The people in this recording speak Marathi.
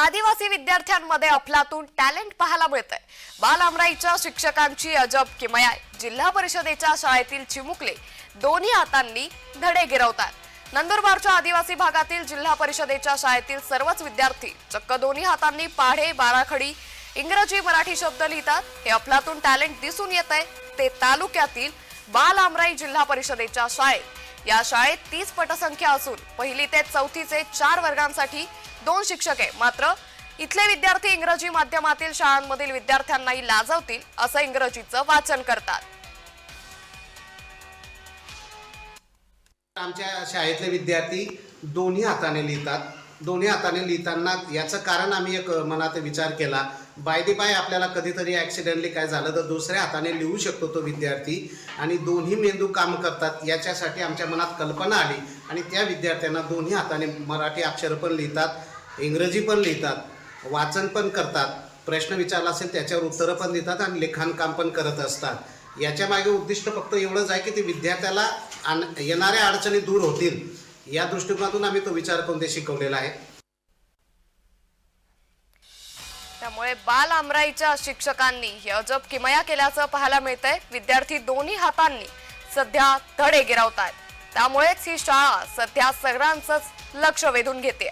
आदिवासी विद्यार्थ्यांमध्ये अफलातून टॅलेंट पाहायला मिळतंय. बाल आमराईच्या शिक्षकांची अजब किमया जिल्हा परिषदेच्या शाळेतील चिमुकले दोन्ही हातांनी धडे गिरवतात. नंदुरबारच्या आदिवासी भागातील जिल्हा परिषदेच्या शाळेतील सर्वच विद्यार्थी चक्क दोन्ही हातांनी पाढे बाराखडी इंग्रजी मराठी शब्द लिहितात. हे अफलातून टॅलेंट दिसून येत आहे ते तालुक्यातील बाल आमराई जिल्हा परिषदेच्या शाळेत. या शाळेत तीस पटसंख्या असून पहिली ते चौथीचे चार वर्गांसाठी दोन शिक्षक आहे. मात्र इथले विद्यार्थी इंग्रजी माध्यमातील शाळांमधील विद्यार्थ्यांनाही लाजवतील असं इंग्रजीचं वाचन करतात. आमच्या शाळेतले विद्यार्थी दोन्ही हाताने लिहितात. दोन्ही हाताने लिहिताना याचं कारण आम्ही एक मनात विचार केला. बाय दी बाय आपल्याला कधीतरी ॲक्सिडेंटली काय झालं तर दुसऱ्या हाताने लिहू शकतो तो विद्यार्थी. आणि दोन्ही मेंदू काम करतात याच्यासाठी आमच्या मनात कल्पना आली. आणि त्या विद्यार्थ्यांना दोन्ही हाताने मराठी अक्षरं पण लिहितात. इंग्रजी पण लिहितात वाचन पण करतात प्रश्न विचारला असेल त्याच्यावर उत्तरं पण देतात आणि लिखाणकाम पण करत असतात. याच्या मागे उद्दिष्ट फक्त एवढंच आहे की ते विद्यार्थ्याला आण येणाऱ्या अडचणी दूर होतील. या दृष्टिकोनातून आम्ही तो विचार करून ते शिकवलेला आहे? त्यामुळे बाल आमराईच्या शिक्षकांनी अजब किमया केल्याचं पाहायला मिळतंय. विद्यार्थी दोन्ही हातांनी सध्या धडे गिरवतायत. त्यामुळेच ही शाळा सध्या सगळ्यांचंच लक्ष वेधून घेते